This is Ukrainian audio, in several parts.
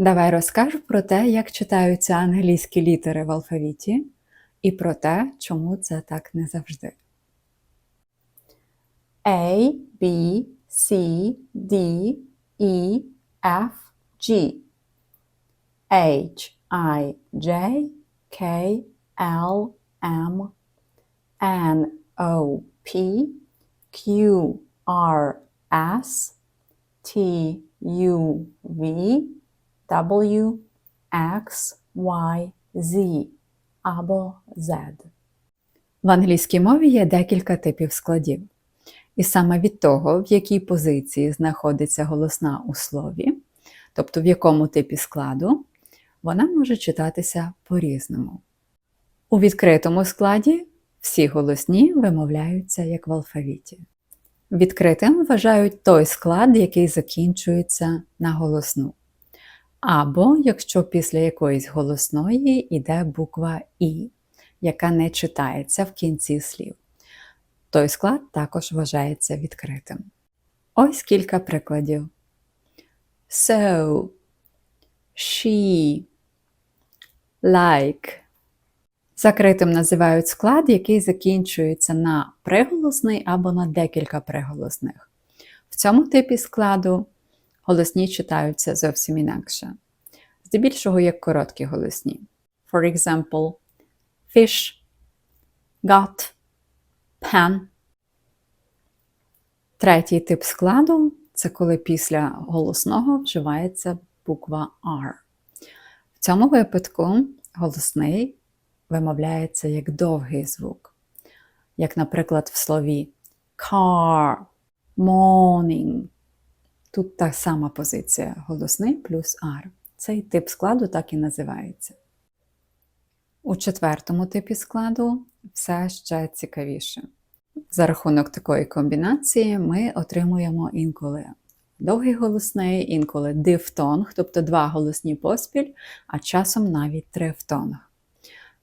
Давай розкажу про те, як читаються англійські літери в алфавіті, і про те, чому це так не завжди. A, B, C, D, E, F, G. H, I, J, K, L, M, N, O, P, Q, R, S, T, U, V, W, X, Y, Z або Z. В англійській мові є декілька типів складів. І саме від того, в якій позиції знаходиться голосна у слові, тобто в якому типі складу, вона може читатися по-різному. У відкритому складі всі голосні вимовляються як в алфавіті. Відкритим вважають той склад, який закінчується на голосну. Або якщо після якоїсь голосної йде буква І, яка не читається в кінці слів. Той склад також вважається відкритим. Ось кілька прикладів. So, she, like. Закритим називають склад, який закінчується на приголосний або на декілька приголосних. В цьому типі складу голосні читаються зовсім інакше. Здебільшого як короткі голосні. For example, fish, got, pen. Третій тип складу це коли після голосного вживається буква R. В цьому випадку голосний вимовляється як довгий звук, як, наприклад, в слові car, morning. Тут та сама позиція голосний плюс R. Цей тип складу так і називається. У четвертому типі складу все ще цікавіше. За рахунок такої комбінації ми отримуємо інколи довгий голосний, інколи дифтонг, тобто два голосні поспіль, а часом навіть трифтонг.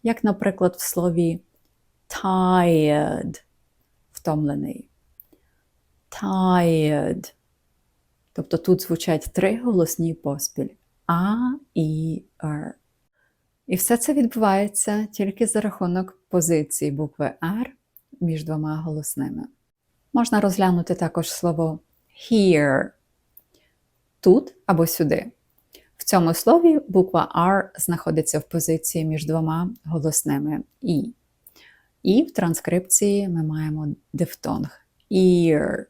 Як, наприклад, в слові tired втомлений. Tired. Тобто тут звучать три голосні поспіль А, І, Р. І все це відбувається тільки за рахунок позиції букви R між двома голосними. Можна розглянути також слово here тут або сюди. В цьому слові буква R знаходиться в позиції між двома голосними І. І в транскрипції ми маємо дифтонг ear.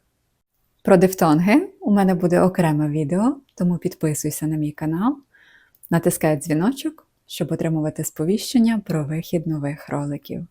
Про дифтонги у мене буде окреме відео, тому підписуйся на мій канал, натискай дзвіночок, щоб отримувати сповіщення про вихід нових роликів.